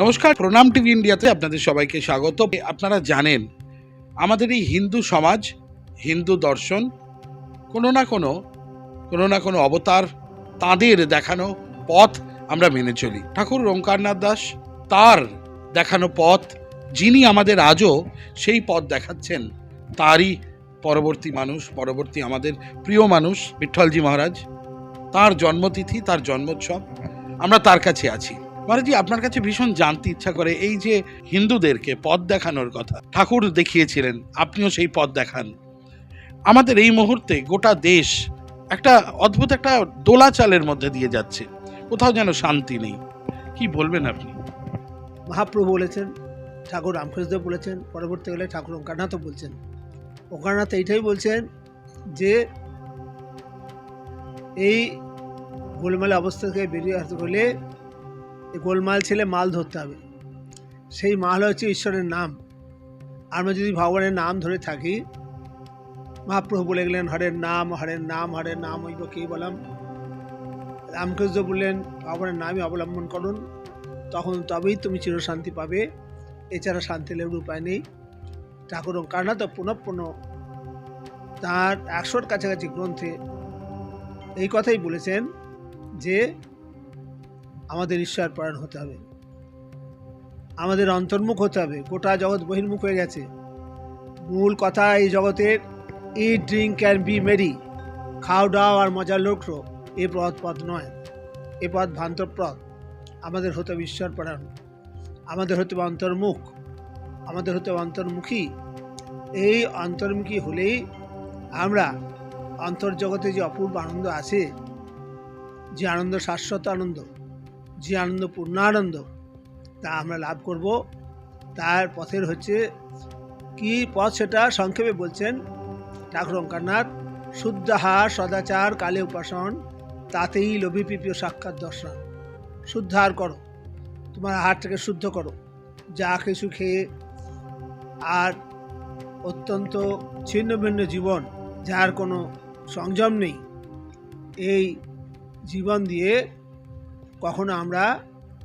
নমস্কার, প্রণাম টিভি ইন্ডিয়াতে আপনাদের সবাইকে স্বাগত। আপনারা জানেন, আমাদের এই হিন্দু সমাজ, হিন্দু দর্শন, কোনো না কোনো কোনো না কোনো অবতার, তাদের দেখানো পথ আমরা মেনে চলি। ঠাকুর ওঙ্কারনাথ দাস তার দেখানো পথ, যিনি আমাদের আজও সেই পথ দেখাচ্ছেন, তারই পরবর্তী মানুষ, পরবর্তী আমাদের প্রিয় মানুষ বিঠ্ঠলজি মহারাজ। তার জন্মতিথি, তার জন্মোৎসব, আমরা তার কাছে আছি। মহারাজি আপনার কাছে ভীষণ জানতে ইচ্ছা করে এই যে হিন্দুদেরকে পথ দেখানোর কথা। ঠাকুর দেখিয়েছিলেন, আপনিও সেই পথ দেখান। আমাদের এই মুহূর্তে গোটা দেশ একটা অদ্ভুত একটা দোলাচালের মধ্যে দিয়ে যাচ্ছে। কোথাও যেন শান্তি নেই। কি বলবেন আপনি? মহাপ্রভু বলেছেন, ঠাকুর রামকৃষ্ণদেব বলেছেন, পরবর্তীকালে ঠাকুর ওঙ্কারনাথও বলছেন। ওঙ্কারনাথ এইটাই বলছেন যে, এই গোলমাল অবস্থা থেকে বেরিয়ে আসতে হলে গোলমাল ছেলে মাল ধরতে হবে। সেই মাল হচ্ছে ঈশ্বরের নাম। আমরা যদি ভগবানের নাম ধরে থাকি, মহাপ্রভু বলে গেলেন, হরের নাম হরের নাম হরের নাম হইব কে বলাম? রামকৃষ্ণ বললেন, ভগবানের নামই অবলম্বন করুন। তখন তবেই তুমি চিরশান্তি পাবে। এছাড়া শান্তি লেবার উপায় নেই। ঠাকুর কারণাত পুনঃ পুনঃ তাঁর একশোর কাছাকাছি গ্রন্থে এই কথাই বলেছেন যে আমাদের ঈশ্বর পরায়ণ হতে হবে। আমাদের অন্তর্মুখ হতে হবে। গোটা জগৎ বহির্মুখ হয়ে গেছে। মূল কথা এই জগতের eat drink can be merry খাও, দাও আর মজা লোকরো এ পথ পথ নয়। এ পথ ভ্রান্ত পথ। আমাদের হতে হবে ঈশ্বর পরায়ণ আমাদের হতে হবে অন্তর্মুখ। আমাদের হতে হবে অন্তর্মুখী। এই অন্তর্মুখী হলেই আমরা অন্তর্জগতে যে অপূর্ব আনন্দ আছে, যে আনন্দ শাশ্বত আনন্দ যে আনন্দ। পূর্ণানন্দ তা আমরা লাভ করব। তার পথের হচ্ছে কি পথ সেটা সংক্ষেপে বলছেন ঠাকুর ওঙ্কারনাথ। শুদ্ধাহা সদাচার কালে উপাসন, তাতেই লোভী পিপিও সাক্ষাৎ দর্শন। শুদ্ধার করো, তোমার আহারটাকে শুদ্ধ করো। যা কিছু খেয়ে আর অত্যন্ত ছিন্ন ভিন্ন জীবন, যার কোনো সংযম নেই। এই জীবন দিয়ে কখনো আমরা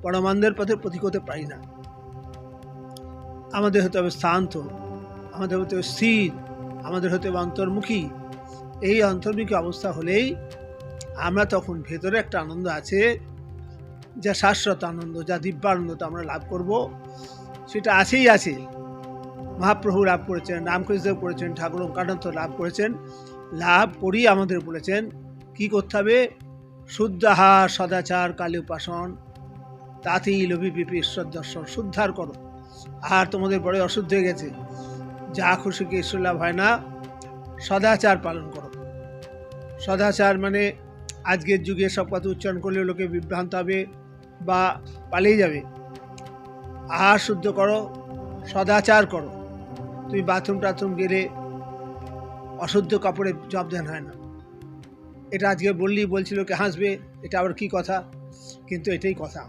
পরমানন্দের পথে প্রতীক হতে পারি না। আমাদের হতে হবে শান্ত, আমাদের হতে হবে স্থির, আমাদের হতে হবে অন্তর্মুখী। এই অন্তর্মুখী অবস্থা হলেই আমরা তখন ভেতরে একটা আনন্দ আছে, যা শাশ্বত আনন্দ, যা দিব্যানন্দটা আমরা লাভ করব। সেটা আছেই আছে। মহাপ্রভু লাভ করেছেন, রামকৃষ্ণদেব করেছেন, ঠাকুর ওঙ্কারনাথ লাভ করেছেন, লাভ করেই আমাদের বলেছেন, কি করতে হবে? শুদ্ধাহা সদাচার কালী উপাসন। তাতেই লোভী পিপি ঈশ্বর দর্শন শুদ্ধার করো। আর তোমাদের বড় অশুদ্ধ হয়ে গেছে। যা খুশিকে ঈশ্বর লাভ হয় না, সদাচার পালন করো। সদাচার মানে আজকের যুগে সব কথা উচ্চারণ করলে লোকে বিভ্রান্ত হবে বা পালিয়ে যাবে। আহার শুদ্ধ করো, সদাচার করো। তুমি বাথরুম টাথরুম গেলে অশুদ্ধ কাপড়ে জব দেন হয় না। এটা আজকে বললেই বলছিল কে হাসবে, এটা আবার কি কথা? কিন্তু এটাই কথা।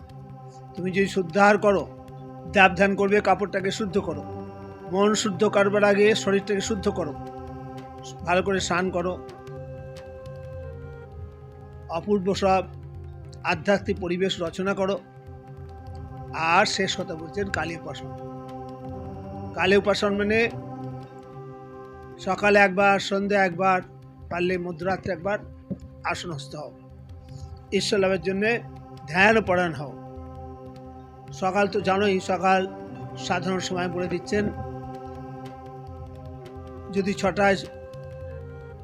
তুমি যদি শুদ্ধাহার করো, দেব ধ্যান করবে, কাপড়টাকে শুদ্ধ করো। মন শুদ্ধ করবার আগে শরীরটাকে শুদ্ধ করো। ভালো করে স্নান করো। অপূর্ব সব আধ্যাত্মিক পরিবেশ রচনা করো। আর শেষ কথা বলছেন কালী উপাসন। কালী উপাসন মানে সকালে একবার, সন্ধ্যা একবার, পারলে মধ্যরাত্রে একবার আসনস্থ হও। ঈশ্বর লাভের জন্যে ধ্যান পরায়ণ হও। সকাল তো জানোই, সকাল সাধারণ সময় বলে দিচ্ছেন। যদি ছটায়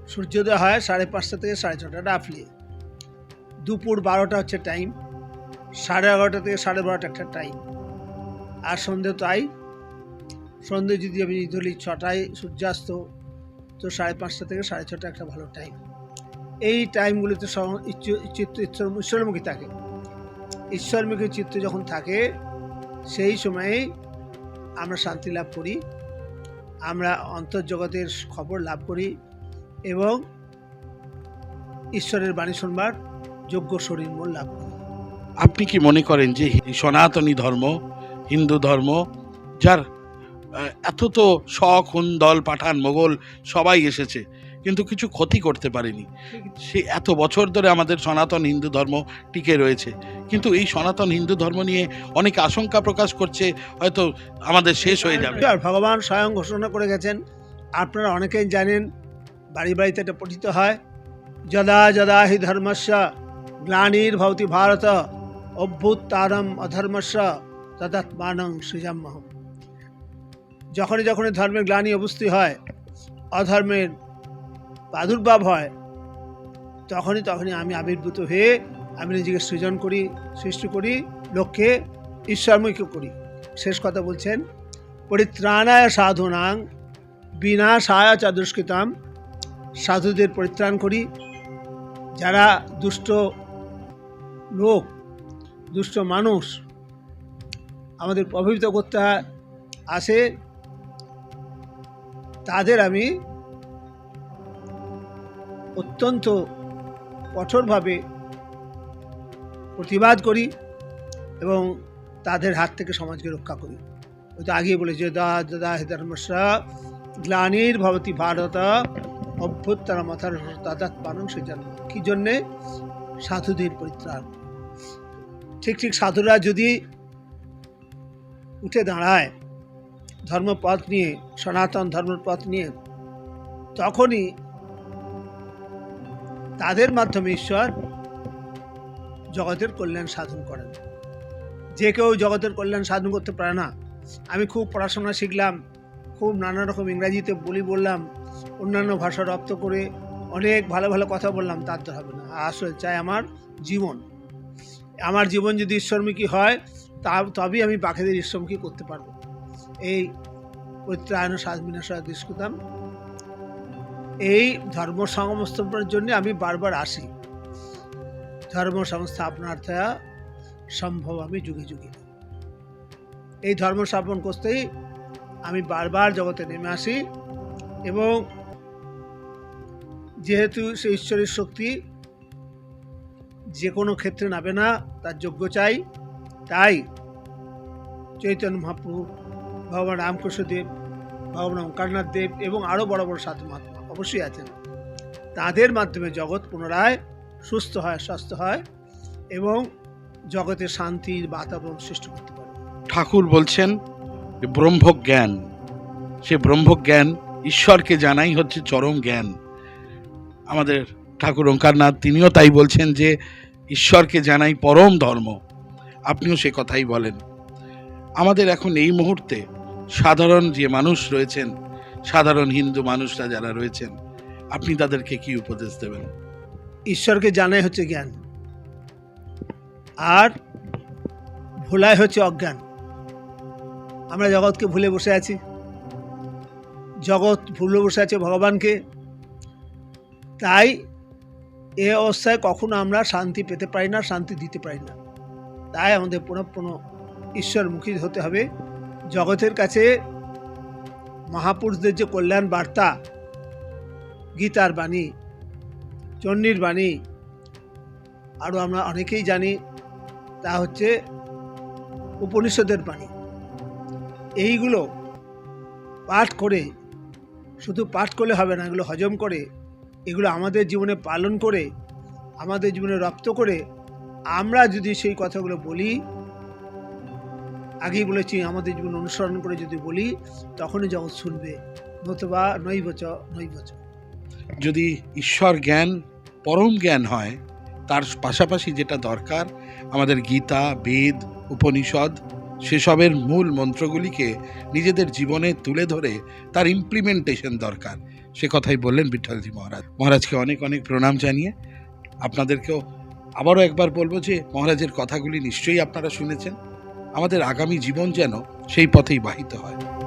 সূর্যোদয় হয়, সাড়ে পাঁচটা থেকে সাড়ে ছটা রাফলি দুপুর বারোটা হচ্ছে টাইম সাড়ে এগারোটা থেকে সাড়ে বারোটা একটা টাইম আর সন্ধে তাই। সন্ধে যদি আমি ধরি ছটায় সূর্যাস্ত, তো সাড়ে পাঁচটা থেকে সাড়ে ছটা একটা ভালো টাইম এই টাইমগুলোতে চিত্ত, ঈশ্বর- ঈশ্বরমুখী থাকে। ঈশ্বরমুখী চিত্ত যখন থাকে, সেই সময়েই আমরা শান্তি লাভ করি, আমরা অন্তর্জগতের খবর লাভ করি এবং ঈশ্বরের বাণী শুনবার যোগ্য শরীর মন লাভ করি। আপনি কি মনে করেন যে সনাতনী ধর্ম, হিন্দু ধর্ম, যার এত তো শখ, হুন, দল, পাঠান, মোগল সবাই এসেছে কিন্তু কিছু ক্ষতি করতে পারেনি। সে এত বছর ধরে আমাদের সনাতন হিন্দু ধর্ম টিকে রয়েছে। কিন্তু এই সনাতন হিন্দু ধর্ম নিয়ে অনেক আশঙ্কা প্রকাশ করছে, হয়তো আমাদের শেষ হয়ে যাবে। আর ভগবান স্বয়ং ঘোষণা করে গেছেন, আপনারা অনেকেই জানেন, বাড়ি বাড়িতে এটা পঠিত হয়, যদা যদা হি ধর্মস্য, গ্লানির ভবতি ভারত অভ্যুত্তারম অধর্মস্য তদাত্মানং সৃজাম্যহম। যখনই যখনই ধর্মের গ্লানি অবস্থি হয়, অধর্মের প্রাদুর্ভাব হয়, তখনই তখনই আমি আবির্ভূত হয়ে আমি নিজেকে সৃজন করি, সৃষ্টি করি, লক্ষ্যে ঈশ্বরমুখী করি। শেষ কথা বলছেন, পরিত্রাণায় সাধুনাং, বিনাশায় চ দুষ্কৃতাম। সাধুদের পরিত্রাণ করি। যারা দুষ্ট লোক, দুষ্ট মানুষ আমাদের প্রভাবিত করতে আসে, তাদের আমি অত্যন্ত কঠোরভাবে প্রতিবাদ করি এবং তাদের হাত থেকে সমাজকে রক্ষা করি। ওই তো আগেই বলেছে দা দাদা হে ধর্মস্যা গ্লানির ভবতি ভারত অভ্যুত্তর মাথার দাদাত পালন সে জন্য কি জন্যে? সাধুদের পরিত্রাণ। ঠিক ঠিক সাধুরা যদি উঠে দাঁড়ায় ধর্মপথ নিয়ে, সনাতন ধর্মপথ নিয়ে, তখনই তাদের মাধ্যমে ঈশ্বর জগতের কল্যাণ সাধন করেন। যে কেউ জগতের কল্যাণ সাধন করতে পারে না। আমি খুব পড়াশোনা শিখলাম, খুব নানা রকম ইংরাজিতে বলি বললাম, অন্যান্য ভাষা রপ্ত করে অনেক ভালো ভালো কথা বললাম, তার তো হবে না। আসলে চাই আমার জীবন। আমার জীবন যদি ঈশ্বরমুখী হয়, তা তবেই আমি বাকিদের ঈশ্বরমুখী করতে পারব। এই পরিত্রায়ণ সাজমিনাশয় diskutam এই ধর্ম সংস্থাপনের জন্য আমি বারবার আসি। ধর্ম সংস্থাপনার্থে সম্ভব আমি যুগে যুগে। এই ধর্ম স্থাপন করতেই আমি বারবার জগতে নেমে আসি এবং যেহেতু সে ঈশ্বরের শক্তি যে কোনো ক্ষেত্রে নাবে না, তার যোগ্য চাই, তাই চৈতন্য মহাপ্রভু, ভগবান রামকৃষ্ণ দেব ভগবান ওঙ্কারনাথ দেব এবং আরও বড় বড় সাধু মহাত্মা। অবশ্যই আছেন। তাদের মাধ্যমে জগৎ পুনরায় সুস্থ হয়, স্বাস্থ্য হয় এবং জগতে শান্তির বাতাবরণ সৃষ্টি করতে পারে। ঠাকুর বলছেন ব্রহ্মজ্ঞান, সে ব্রহ্মজ্ঞান ঈশ্বরকে জানাই হচ্ছে চরম জ্ঞান। আমাদের ঠাকুর ওঙ্কারনাথ, তিনিও তাই বলছেন যে ঈশ্বরকে জানাই পরম ধর্ম। আপনিও সে কথাই বলেন। আমাদের এখন এই মুহূর্তে সাধারণ যে মানুষ রয়েছেন সাধারণ হিন্দু মানুষরা যারা রয়েছেন, আপনি তাদেরকে কি উপদেশ দেবেন? ঈশ্বরকে জানাই হচ্ছে জ্ঞান। আর ভোলাই হচ্ছে অজ্ঞান। আমরা জগৎকে ভুলে বসে আছি। জগৎ ভুলে বসে আছে ভগবানকে। তাই এ অবস্থায় কখনো আমরা শান্তি পেতে পারি না, শান্তি দিতে পারি না। তাই আমাদের পুনঃ পুনঃ ঈশ্বরমুখী হতে হবে। জগতের কাছে মহাপুরুষদের যে কল্যাণ বার্তা, গীতার বাণী, চণ্ডীর বাণী আরও আমরা অনেকেই জানি, তা হচ্ছে উপনিষদের বাণী। এইগুলো পাঠ করে, শুধু পাঠ করলে হবে না, এগুলো হজম করে, এগুলো আমাদের জীবনে পালন করে, আমাদের জীবনে রপ্ত করে, আমরা যদি সেই কথাগুলো বলি আগেই বলেছি, আমাদের জীবন অনুসরণ করে যদি বলি, তখনই জগৎ শুনবে। নতুবা নৈবচ নৈবচ যদি ঈশ্বর জ্ঞান, পরম জ্ঞান হয়, তার পাশাপাশি যেটা দরকার, আমাদের গীতা, বেদ, উপনিষদ, সেসবের মূল মন্ত্রগুলিকে নিজেদের জীবনে তুলে ধরে তার ইমপ্লিমেন্টেশন দরকার। সে কথাই বললেন বিঠ্ঠলজি মহারাজ। মহারাজকে অনেক অনেক প্রণাম জানিয়ে আপনাদেরকেও আবারও একবার বলব যে মহারাজের কথাগুলি নিশ্চয়ই আপনারা শুনেছেন। আমাদের আগামী জীবন যেন সেই পথেই বাহিত হয়।